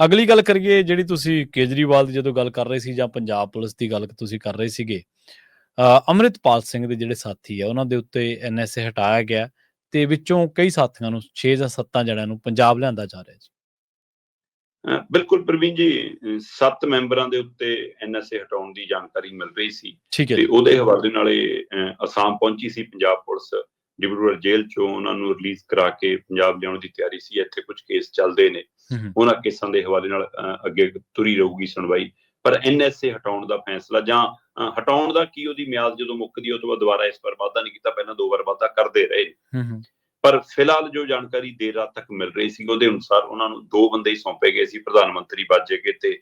ਅਗਲੀ ਗੱਲ ਕਰੀਏ ਜਿਹੜੀ ਤੁਸੀਂ ਕੇਜਰੀਵਾਲ ਦੀ ਜਦੋਂ ਗੱਲ ਕਰ ਰਹੇ ਸੀ ਜਾਂ ਪੰਜਾਬ ਪੁਲਿਸ ਦੀ ਗੱਲ ਤੁਸੀਂ ਕਰ ਰਹੇ ਸੀਗੇ ਅ, ਅੰਮ੍ਰਿਤਪਾਲ ਸਿੰਘ ਦੇ ਜਿਹੜੇ ਸਾਥੀ ਆ ਉਹਨਾਂ ਦੇ ਉੱਤੇ ਐਨਐਸਏ ਹਟਾਇਆ ਗਿਆ ਤੇ ਵਿੱਚੋਂ ਕਈ ਸਾਥੀਆਂ ਨੂੰ 6 ਜਾਂ 7 ਜਣਿਆਂ ਨੂੰ ਪੰਜਾਬ ਲਿਆਂਦਾ ਜਾ ਰਿਹਾ ਜੀ। ਬਿਲਕੁਲ ਪ੍ਰਵੀਨ ਜੀ ਅਹ ਸੱਤ ਮੈਂਬਰਾਂ ਦੇ ਉੱਤੇ ਐਨਐਸਏ ਹਟਾਉਣ ਦੀ ਜਾਣਕਾਰੀ ਮਿਲ ਰਹੀ ਸੀ ਤੇ ਉਹਦੇ ਹਵਾਲੇ ਨਾਲ ਇਹ ਅਸਾਮ ਪਹੁੰਚੀ ਸੀ ਪੰਜਾਬ ਪੁਲਿਸ ਡਿਬਰੂਗੜ੍ਹ ਜੇਲ੍ਹ ਚੋਂ ਉਹਨਾਂ ਨੂੰ ਰਿਲੀਜ਼ ਕਰਾ ਕੇ ਪੰਜਾਬ ਲਿਆਉਣ ਦੀ ਤਿਆਰੀ ਸੀ ਇੱਥੇ ਕੁਝ ਕੇਸ ਚੱਲਦੇ ਨੇ। ਉਹਨਾਂ ਕੇਸਾਂ ਦੇ ਹਵਾਲੇ ਨਾਲ ਅੱਗੇ ਤੁਰੀ ਰਹੂਗੀ ਸੁਣਵਾਈ। ਪਰ ਐਨਐਸਏ ਹਟਾਉਣ ਦਾ ਫੈਸਲਾ ਜਾਂ ਹਟਾਉਣ ਦਾ ਕੀ ਉਹਦੀ ਮਿਆਦ ਜਦੋਂ ਮੁੱਕਦੀ ਉਹ ਤੋਂ ਬਾਅਦ ਦੁਬਾਰਾ ਇਸ ਵਾਰ ਵਾਅਦਾ ਨਹੀਂ ਕੀਤਾ ਪਹਿਲਾਂ ਦੋ ਵਾਰ ਵਾਅਦਾ ਕਰਦੇ ਰਹੇ। ਪਰ ਫਿਲਹਾਲ ਜੋ ਜਾਣਕਾਰੀ ਦੇਰ ਰਾਤ ਤੱਕ ਮਿਲ ਰਹੀ ਸੀ ਉਹਦੇ ਅਨੁਸਾਰ ਉਹਨਾਂ ਨੂੰ ਦੋ ਬੰਦੇ ਹੀ ਸੌਂਪੇ ਗਏ ਸੀ ਪ੍ਰਧਾਨ ਮੰਤਰੀ ਬਾਜੇਗੇ ਤੇ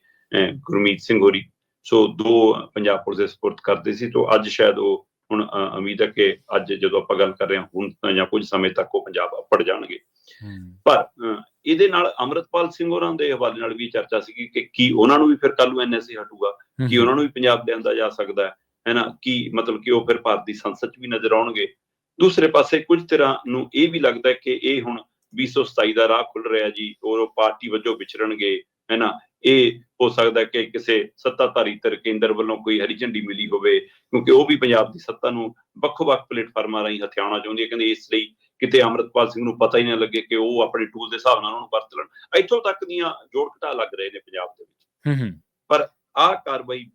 ਗੁਰਮੀਤ ਸਿੰਘ ਹੋਰੀ। ਸੋ ਦੋ ਪੰਜਾਬ ਪੁਲਿਸ ਦੇ ਸਪੁਰਦ ਕਰਦੇ ਸੀ ਤੋਂ ਅੱਜ ਸ਼ਾਇਦ ਉਹ ਹੁਣ ਉਮੀਦ ਹੈ ਕਿ ਅੱਜ ਜਦੋਂ ਆਪਾਂ ਗੱਲ ਕਰ ਰਹੇ ਹਾਂ ਹੁਣ ਜਾਂ ਕੁਝ ਸਮੇਂ ਤੱਕ ਉਹ ਪੰਜਾਬ ਪੜ ਜਾਣਗੇ। ਪਰ ਇਹਦੇ ਨਾਲ ਅਮਰਤਪਾਲ ਸਿੰਘ ਹੋਰਾਂ ਦੇ ਹਵਾਲੇ ਨਾਲ ਵੀ ਚਰਚਾ ਸੀ ਕਿ ਕੀ ਉਹਨਾਂ ਨੂੰ ਵੀ ਫਿਰ ਕੱਲ ਨੂੰ ਐਨਐਸਏ ਹਟੂਗਾ ਕੀ ਉਹਨਾਂ ਨੂੰ ਵੀ ਪੰਜਾਬ ਲਿਆਂਦਾ ਜਾ ਸਕਦਾ ਹੈ ਹੈਨਾ? ਕੀ ਮਤਲਬ ਕਿ ਉਹ ਫਿਰ ਭਾਰਤ ਦੀ ਸੰਸਦ 'ਚ ਵੀ ਨਜ਼ਰ ਆਉਣਗੇ। ਦੂਸਰੇ ਪਾਸੇ ਕੁਝ ਤਰ੍ਹਾਂ ਨੂੰ ਇਹ ਵੀ ਲੱਗਦਾ ਕਿ ਇਹ ਹੁਣ 227 ਦਾ ਰਾਹ ਖੁੱਲ ਰਿਹਾ ਜੀ ਔਰ ਉਹ ਪਾਰਟੀ ਵਜੋਂ ਹੈਨਾ ਇਹ ਹੋ ਸਕਦਾ ਹੈ ਕਿ ਕਿਸੇ ਸੱਤਾਧਾਰੀ ਧਿਰ ਕੇਂਦਰ ਵੱਲੋਂ ਕੋਈ ਹਰੀ ਝੰਡੀ ਮਿਲੀ ਹੋਵੇ ਕਿਉਂਕਿ ਉਹ ਵੀ ਪੰਜਾਬ ਦੀ ਸੱਤਾ ਨੂੰ ਵੱਖ-ਵੱਖ ਪਲੇਟਫਾਰਮਾਂ ਰਾਹੀਂ ਹਥਿਆਉਣਾ ਚਾਹੁੰਦੀ ਹੈ। ਕਹਿੰਦੇ ਇਸ ਲਈ ਕਿਤੇ ਅਮਰਤਪਾਲ ਸਿੰਘ ਨੂੰ ਪਤਾ ਹੀ ਨਾ ਲੱਗੇ ਕਿ ਉਹ ਆਪਣੇ ਟੂਲ ਦੇ ਹਿਸਾਬ ਨਾਲ ਉਹਨੂੰ ਵਰਤ ਲੈਣ। ਇੱਥੋਂ ਤੱਕ ਦੀਆਂ ਜੋੜ ਘਟਾ ਲੱਗ ਰਹੇ ਨੇ ਪੰਜਾਬ ਦੇ ਵਿੱਚ। ਹੂੰ ਹੂੰ। ਆਹ ਕਾਰਵਾਈ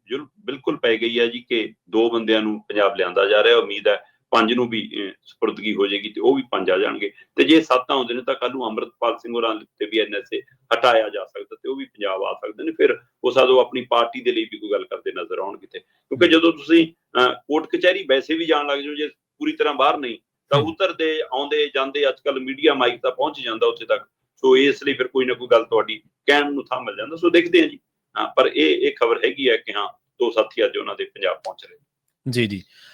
ਬਿਲਕੁਲ ਪੈ ਗਈ ਹੈ ਜੀ ਕਿ ਦੋ ਬੰਦਿਆਂ ਨੂੰ ਪੰਜਾਬ ਲਿਆਂਦਾ ਜਾ ਰਿਹਾ। ਉਮੀਦ ਹੈ ਪੰਜ ਨੂੰ ਵੀ ਸਪੁਰਦਗੀ ਹੋ ਜਾਏਗੀ ਤੇ ਉਹ ਵੀ ਪੰਜ ਆ ਜਾਣਗੇ। ਤੇ ਜੇ ਸੱਤ ਆਉਂਦੇ ਨੇ ਤਾਂ ਕੱਲ ਨੂੰ ਅੰਮ੍ਰਿਤਪਾਲ ਸਿੰਘ ਹੋਰਾਂ ਤੇ ਵੀ ਐਨਐਸਏ ਹਟਾਇਆ ਜਾ ਸਕਦਾ ਤੇ ਉਹ ਵੀ ਪੰਜਾਬ ਆ ਸਕਦੇ ਨੇ। ਫਿਰ ਉਹ ਸਾਦੋ ਆਪਣੀ ਪਾਰਟੀ ਦੇ ਲਈ ਵੀ ਕੋਈ ਗੱਲ ਕਰਦੇ ਨਜ਼ਰ ਆਉਣ ਕਿਤੇ। ਕਿਉਂਕਿ ਜਦੋਂ ਤੁਸੀਂ ਕੋਰਟ ਕਚਹਿਰੀ ਵੈਸੇ ਵੀ ਜਾਣ ਲੱਗ ਜਾਓ ਜੇ ਪੂਰੀ ਤਰ੍ਹਾਂ ਬਾਹਰ ਨਹੀਂ ਤਾਂ। ਉਤਰਦੇ ਆਉਂਦੇ ਜਾਂਦੇ ਅੱਜ ਕੱਲ ਮੀਡੀਆ ਮਾਈਕ ਤਾਂ ਪਹੁੰਚ ਜਾਂਦਾ ਉੱਥੇ ਤੱਕ। ਸੋ ਇਸ ਲਈ ਫਿਰ ਕੋਈ ਨਾ ਕੋਈ ਗੱਲ ਤੁਹਾਡੀ ਕਹਿਣ ਨੂੰ ਥਾਂ ਮਿਲ ਜਾਂਦਾ। ਸੋ ਦੇਖਦੇ ਹਾਂ ਜੀ। ਪਰ ਇਹ ਇਹ ਖਬਰ ਹੈਗੀ ਹੈ ਕਿ ਹਾਂ ਦੋ ਸਾਥੀ ਅੱਜ ਉਹਨਾਂ ਦੇ ਪੰਜਾਬ ਪਹੁੰਚ ਰਹੇ ਜੀ ਜੀ।